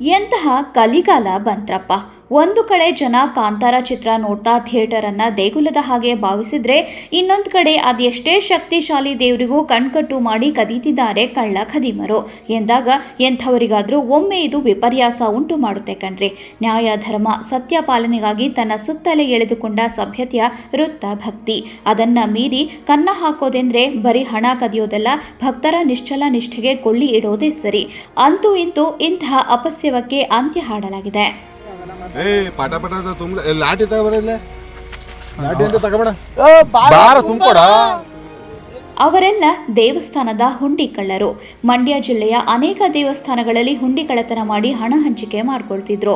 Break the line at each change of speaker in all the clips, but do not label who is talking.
ಎಂತಹ ಕಲಿಗಾಲ ಬಂತ್ರಪ್ಪ. ಒಂದು ಕಡೆ ಜನ ಕಾಂತಾರ ಚಿತ್ರ ನೋಡ್ತಾ ಥಿಯೇಟರನ್ನ ದೇಗುಲದ ಹಾಗೆ ಭಾವಿಸಿದ್ರೆ, ಇನ್ನೊಂದು ಕಡೆ ಅದೆಷ್ಟೇ ಶಕ್ತಿಶಾಲಿ ದೇವರಿಗೂ ಕಣ್ಕಟ್ಟು ಮಾಡಿ ಕದೀತಿದ್ದಾರೆ ಕಳ್ಳ ಖದೀಮರು. ಎಂದಾಗ ಎಂಥವರಿಗಾದ್ರೂ ಒಮ್ಮೆ ಇದು ವಿಪರ್ಯಾಸ ಉಂಟು ಮಾಡುತ್ತೆ ಕಣ್ರಿ. ನ್ಯಾಯ, ಧರ್ಮ, ಸತ್ಯ ಪಾಲನೆಗಾಗಿ ತನ್ನ ಸುತ್ತಲೇ ಎಳೆದುಕೊಂಡ ಸಭ್ಯತೆಯ ವೃತ್ತ ಭಕ್ತಿ. ಅದನ್ನ ಮೀರಿ ಕನ್ನ ಹಾಕೋದೆಂದ್ರೆ ಬರೀ ಹಣ ಕದಿಯೋದಲ್ಲ, ಭಕ್ತರ ನಿಶ್ಚಲ ನಿಷ್ಠೆಗೆ ಕೊಳ್ಳಿ ಇಡೋದೇ ಸರಿ. ಅಂತೂ ಇಂತೂ ಇಂತಹ ಅಪಸ್ಯವಕ್ಕೆ ಅಂತ್ಯ ಹಾಡಲಾಗಿದೆ.
ಏ ಪಟ ಪಟ ತುಂಬ ತಗೊಬರಲ್ಲ?
ಅಂತ ತಗೋಬೇಡ.
ಬಾರ
ಅವರೆಲ್ಲ ದೇವಸ್ಥಾನದ ಹುಂಡಿ ಕಳ್ಳರು ಮಂಡ್ಯ ಜಿಲ್ಲೆಯ ಅನೇಕ ದೇವಸ್ಥಾನಗಳಲ್ಲಿ ಹುಂಡಿ ಕಳ್ಳತನ ಮಾಡಿ ಹಣ ಹಂಚಿಕೆ ಮಾಡ್ಕೊಳ್ತಿದ್ರು.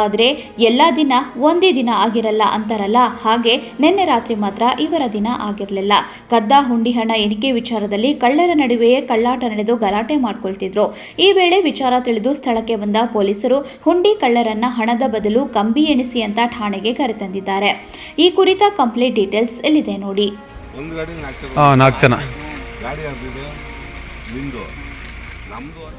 ಆದರೆ ಎಲ್ಲ ದಿನ ಒಂದೇ ದಿನ ಆಗಿರಲ್ಲ ಅಂತಾರಲ್ಲ, ಹಾಗೆ ನಿನ್ನೆ ರಾತ್ರಿ ಮಾತ್ರ ಇವರ ದಿನ ಆಗಿರಲಿಲ್ಲ. ಕದ್ದ ಹುಂಡಿ ಹಣ ಎಣಿಕೆ ವಿಚಾರದಲ್ಲಿ ಕಳ್ಳರ ನಡುವೆಯೇ ಕಳ್ಳಾಟ ನಡೆದು ಗಲಾಟೆ ಮಾಡ್ಕೊಳ್ತಿದ್ರು. ಈ ವೇಳೆ ವಿಚಾರ ತಿಳಿದು ಸ್ಥಳಕ್ಕೆ ಬಂದ ಪೊಲೀಸರು ಹುಂಡಿ ಕಳ್ಳರನ್ನ ಹಣದ ಬದಲು ಕಂಬಿ ಎಣಿಸಿ ಅಂತ ಠಾಣೆಗೆ ಕರೆತಂದಿದ್ದಾರೆ. ಈ ಕುರಿತ ಕಂಪ್ಲೀಟ್ ಡೀಟೇಲ್ಸ್ ಎಲ್ಲಿದೆ ನೋಡಿ.
ಒಂದು ಗಾಡಿ ನಾಲ್ಕು ಜನ.
ಹಾಂ ನಾಲ್ಕು ಜನ
ಗಾಡಿ ಯಾರ್ದಿದೆ ನಿಂದು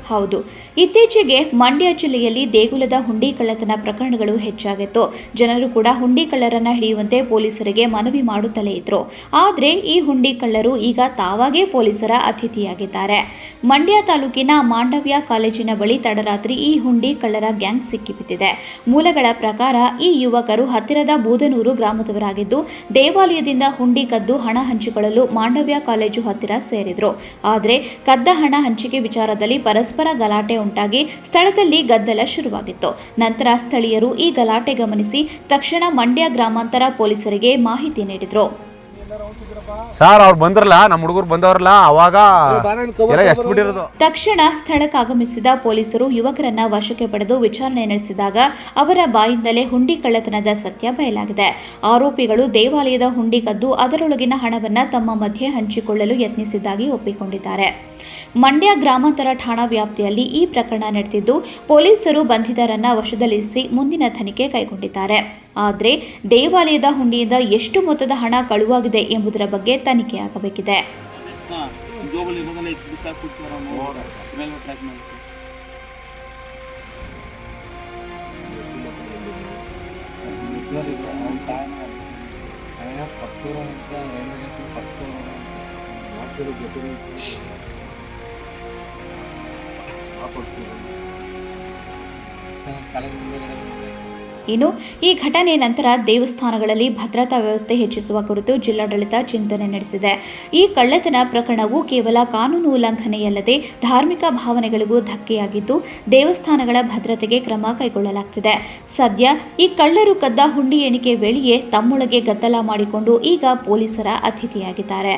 ಹೌದು. ಇತ್ತೀಚೆಗೆ ಮಂಡ್ಯ ಜಿಲ್ಲೆಯಲ್ಲಿ ದೇಗುಲದ ಹುಂಡಿ ಕಳ್ಳತನ ಪ್ರಕರಣಗಳು ಹೆಚ್ಚಾಗಿತ್ತು. ಜನರು ಕೂಡ ಹುಂಡಿ ಕಳ್ಳರನ್ನ ಹಿಡಿಯುವಂತೆ ಪೊಲೀಸರಿಗೆ ಮನವಿ ಮಾಡುತ್ತಲೇ ಇದ್ರು. ಆದರೆ ಈ ಹುಂಡಿ ಕಳ್ಳರು ಈಗ ತಾವಾಗೇ ಪೊಲೀಸರ ಅತಿಥಿಯಾಗಿದ್ದಾರೆ. ಮಂಡ್ಯ ತಾಲೂಕಿನ ಮಾಂಡವ್ಯ ಕಾಲೇಜಿನ ಬಳಿ ತಡರಾತ್ರಿ ಈ ಹುಂಡಿ ಕಳ್ಳರ ಗ್ಯಾಂಗ್ ಸಿಕ್ಕಿಬಿದ್ದಿದೆ. ಮೂಲಗಳ ಪ್ರಕಾರ ಈ ಯುವಕರು ಹತ್ತಿರದ ಬೂದನೂರು ಗ್ರಾಮದವರಾಗಿದ್ದು, ದೇವಾಲಯದಿಂದ ಹುಂಡಿ ಕದ್ದು ಹಣ ಹಂಚಿಕೊಳ್ಳಲು ಮಾಂಡವ್ಯ ಕಾಲೇಜು ಹತ್ತಿರ ಸೇರಿದ್ರು. ಆದರೆ ಕದ್ದ ಹಣ ಹಂಚಿಕೆ ವಿಚಾರದಲ್ಲಿ ಪರಸ್ಪರ ಗಲಾಟೆ ಉಂಟಾಗಿ ಸ್ಥಳದಲ್ಲಿ ಗದ್ದಲ ಶುರುವಾಗಿತ್ತು. ನಂತರ ಸ್ಥಳೀಯರು ಈ ಗಲಾಟೆ ಗಮನಿಸಿ ತಕ್ಷಣ ಮಂಡ್ಯ ಗ್ರಾಮಾಂತರ ಪೊಲೀಸರಿಗೆ ಮಾಹಿತಿ ನೀಡಿದರು.
ಸರ್ ಅವ್ರು ಬಂದ್ರಲ್ಲ ನಮ್ಮ ಹುಡುಗರು ಬಂದವ್ರಲ್ಲ ಅವಾಗ ಎಲ್ಲ ಎಷ್ಟು ಬಿಟ್ಟಿರೋದು?
ತಕ್ಷಣ ಸ್ಥಳಕ್ಕಾಗಮಿಸಿದ ಪೊಲೀಸರು ಯುವಕರನ್ನ ವಶಕ್ಕೆ ಪಡೆದು ವಿಚಾರಣೆ ನಡೆಸಿದಾಗ ಅವರ ಬಾಯಿಂದಲೇ ಹುಂಡಿ ಕಳ್ಳತನದ ಸತ್ಯ ಬಯಲಾಗಿದೆ. ಆರೋಪಿಗಳು ದೇವಾಲಯದ ಹುಂಡಿ ಕದ್ದು ಅದರೊಳಗಿನ ಹಣವನ್ನ ತಮ್ಮ ಮಧ್ಯೆ ಹಂಚಿಕೊಳ್ಳಲು ಯತ್ನಿಸಿದ್ದಾಗಿ ಒಪ್ಪಿಕೊಂಡಿದ್ದಾರೆ. ಮಂಡ್ಯ ಗ್ರಾಮಾಂತರ ಠಾಣಾ ವ್ಯಾಪ್ತಿಯಲ್ಲಿ ಈ ಪ್ರಕರಣ ನಡೆದಿದ್ದು, ಪೊಲೀಸರು ಬಂಧಿತರನ್ನ ವಶದಲ್ಲಿರಿಸಿ ಮುಂದಿನ ತನಿಖೆ ಕೈಗೊಂಡಿದ್ದಾರೆ. ಆದರೆ ದೇವಾಲಯದ ಹುಂಡಿಯಿಂದ ಎಷ್ಟು ಮೊತ್ತದ ಹಣ ಕಳುವಾಗಿದೆ ಎಂಬುದರ ಬಗ್ಗೆ ತನಿಖೆಯಾಗಬೇಕಿದೆ ಇನ್ನು ಈ ಘಟನೆ ನಂತರ ದೇವಸ್ಥಾನಗಳಲ್ಲಿ ಭದ್ರತಾ ವ್ಯವಸ್ಥೆ ಹೆಚ್ಚಿಸುವ ಕುರಿತು ಜಿಲ್ಲಾಡಳಿತ ಚಿಂತನೆ ನಡೆಸಿದೆ. ಈ ಕಳ್ಳತನ ಪ್ರಕರಣವು ಕೇವಲ ಕಾನೂನು ಉಲ್ಲಂಘನೆಯಲ್ಲದೆ ಧಾರ್ಮಿಕ ಭಾವನೆಗಳಿಗೂ ಧಕ್ಕೆಯಾಗಿದ್ದು, ದೇವಸ್ಥಾನಗಳ ಭದ್ರತೆಗೆ ಕ್ರಮ ಕೈಗೊಳ್ಳಲಾಗುತ್ತಿದೆ ಸದ್ಯ ಈ ಕಳ್ಳರು ಕದ್ದ ಹುಂಡಿ ಎಣಿಕೆ ವೇಳೆಯೇ ತಮ್ಮೊಳಗೆ ಗದ್ದಲ ಮಾಡಿಕೊಂಡು ಈಗ ಪೊಲೀಸರ ಅತಿಥಿಯಾಗಿದ್ದಾರೆ.